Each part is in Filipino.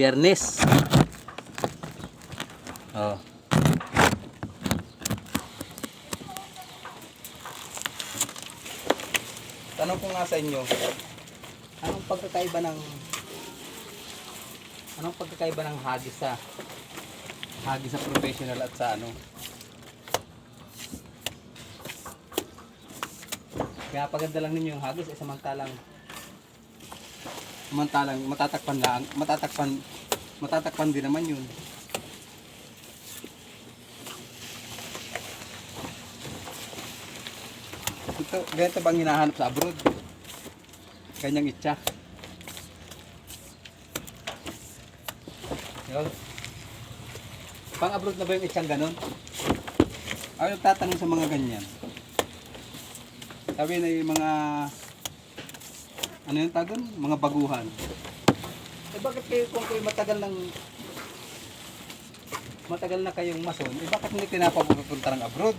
biyernes. Oh. Tanong ko nga sa inyo, anong pagkakaiba ng anong pagkakaiba ng hagis sa hagis sa professional at sa ano? Kaya paganda lang ninyo yung hagis eh samantalang samantalang matatakpan lang, matatakpan matatakpan din naman yun. Ito, ganito bang hinahanap sa abroad? Ganyang itcha. Yun. Pang abroad na ba yung itsang ganon? Ayaw tatanong sa mga ganyan. Sabi na yung mga ano yung tawag? Mga baguhan. Eh bakit kayo kung kayo matagal ng matagal na kayong mason, eh bakit hindi pinapapunta ng abroad?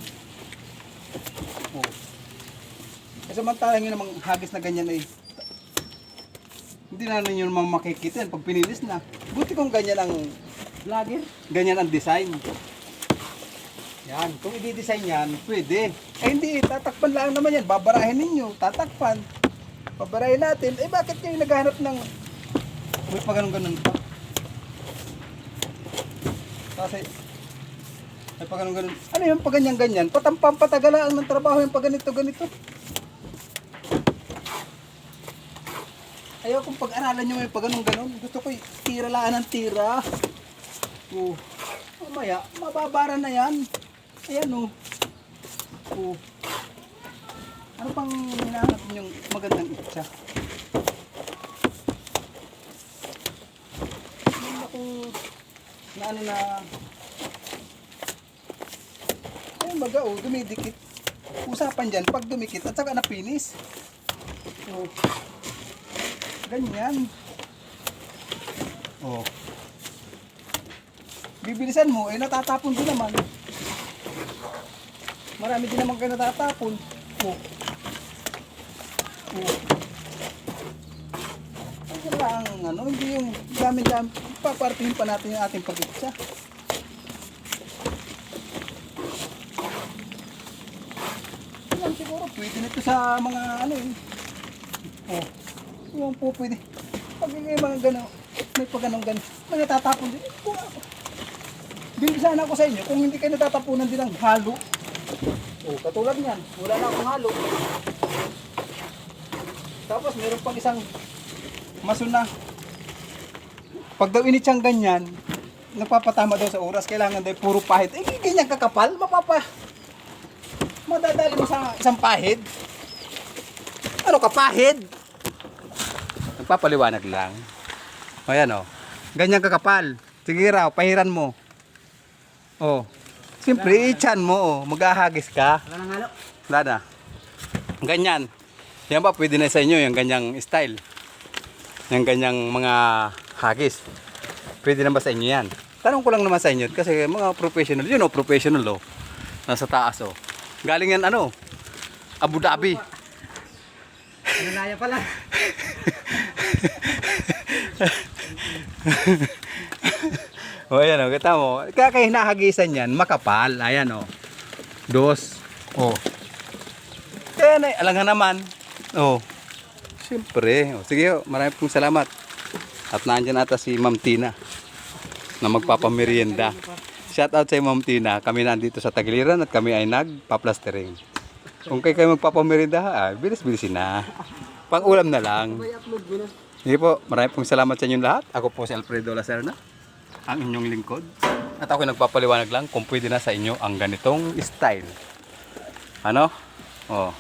Oh. Eh samantalang yun namang hagis na ganyan ay hindi na ninyo naman makikita yan pag pinilis na. Buti kung ganyan ang vlogger, ganyan ang design. Yan, kung i-design yan, pwede. Eh hindi, tatakpan lang naman yan. Babarahin ninyo, tatakpan. Babarahin natin. Eh bakit kayo naghahanap ng... Uy, pa ganun-ganun pa. Kasi... Ay, pa ganun-ganun. Ano yung pag ganyan-ganyan? Patampang patagalaan ng trabaho yung pag ganito-ganito. Ayaw kong pag-aralan nyo yung pag ganun-ganun. Gusto ko y- tira laan ng tira. Oh. Mamaya, mababara na yan. Ayan oh. Oh. Ano pang hinahanap yung magandang itsa? Yung ako na ano na Ayun baga oh, dumidikit. Usapan dyan pag dumikit at saka napinis. Oh. Ganyan. Oh. Bibilisan mo, eh natatapon din naman. Marami din naman kayo natatapon. Oh. Oh. Ang ano, hindi yung gamit-gamit. Papartihin pa natin yung ating pag-itsa. Yan siguro, pwede nito sa mga ano eh. Oh. Yung po pwede. Pag may mga gano'n, may pag ganun gano'n, may natatapon din. Kung ako. Bilisan ako sa inyo, kung hindi kayo natatapunan din ng halo. Oh, katulad niyan, wala na akong halo. Tapos meron pang isang maso na. Pag daw initsang ganyan, napapatama daw sa oras, kailangan daw puro pahid. Eh, ganyan kakapal, mapapa. Madadali mo sa isang pahid. Ano ka pahid? Nagpapaliwanag lang. O yan o. Ganyan kakapal. Sige raw, pahiran mo. O. Siyempre, ichan mo o. Maghahagis ka. Wala na. Ganyan. Yan ba, pwede na sa inyo yung ganyang style. Yung ganyang mga hagis. Pwede na ba sa inyo yan? Tanong ko lang naman sa inyo kasi mga professional, yun o, professional o. Nasa taas o. Galing yan ano, Abu Dhabi. Nanaya pala. O ayan o, kita mo. Kaya kayo hinahagisan yan, makapal. Ayan o. Dos. O. Kaya na, alangan naman. O. Siyempre. O, sige o, maraming pong salamat. At nandiyan ata si Ma'am Tina na magpapamerienda. Shout out sa Ma'am Tina. Kami nandito sa Tagiliran at kami ay nagpa-plastering. Kung kayo kayo magpapamerienda, ah, bilis-bilisin na. Pang-ulam na lang. Sige po, maraming pong salamat sa inyong lahat. Ako po si Alfredo Lacerna, ang inyong lingkod. At ako nagpapaliwanag lang kung pwede na sa inyo ang ganitong style. Ano? Oh,